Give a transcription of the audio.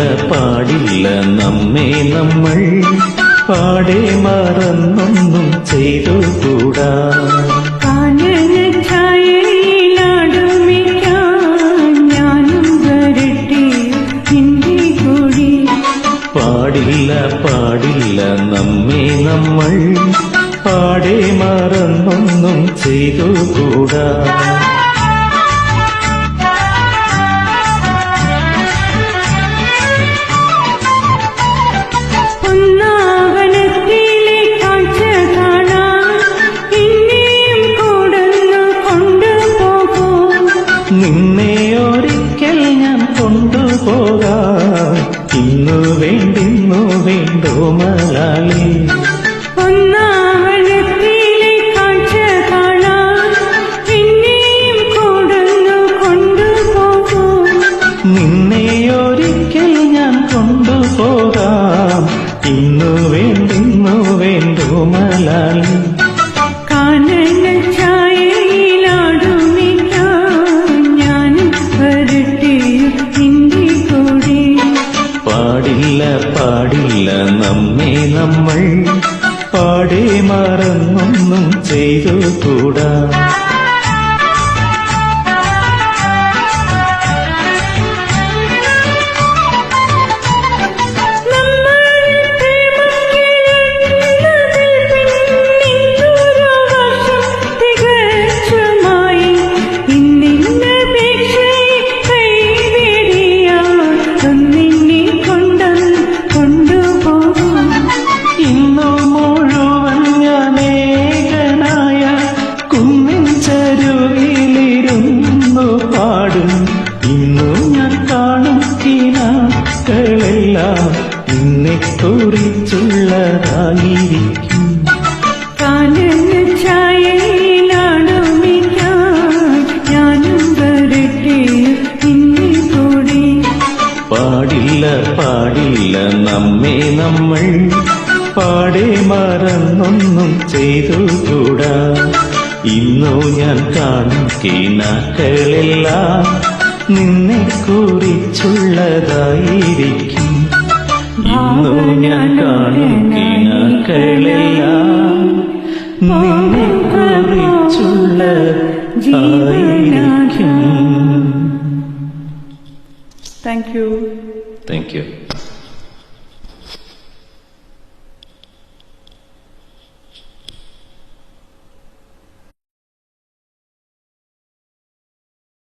പാടില്ല നമ്മെ നമ്മൾ. പാടെ മറന്നൊന്നും ചെയ്തു കൂടാ കൂടി പാടില്ല പാടില്ല നമ്മെ നമ്മൾ. പാടെ മറന്നൊന്നും ചെയ്തുകൂടാ. ഒന്നാവനത്തിലെ ഇന്നു വേണ്ടിന്നു വേണ്ടോ മലാളി നമ്മൾ പാടെ മറന്നൊന്നും ചെയ്തുകൂടാ? നമ്മൾ കിനാക്കളെല്ലാം നിന്നെ കുറിച്ചുള്ളതായിരിക്കും കാനന ഛായയിലാടുമിക്കാൻ ഞാനും വരട്ടെ നിന്നെ കൂടെ. പാടില്ല പാടില്ല നമ്മെ നമ്മൾ. പാടെ മറന്നൊന്നും ചെയ്തുകൂടാ. ഇന്നു ഞാൻ കാണും കിനാക്കളെല്ലാം നിന്നെ കുറിച്ചുള്ളതായിരിക്കും. ഇന്നു ഞാൻ കാണും കിണക്കളെല്ലാം നിന്നെ കുറിച്ചുള്ളതായിരിക്കും താങ്ക് യു. Thank you.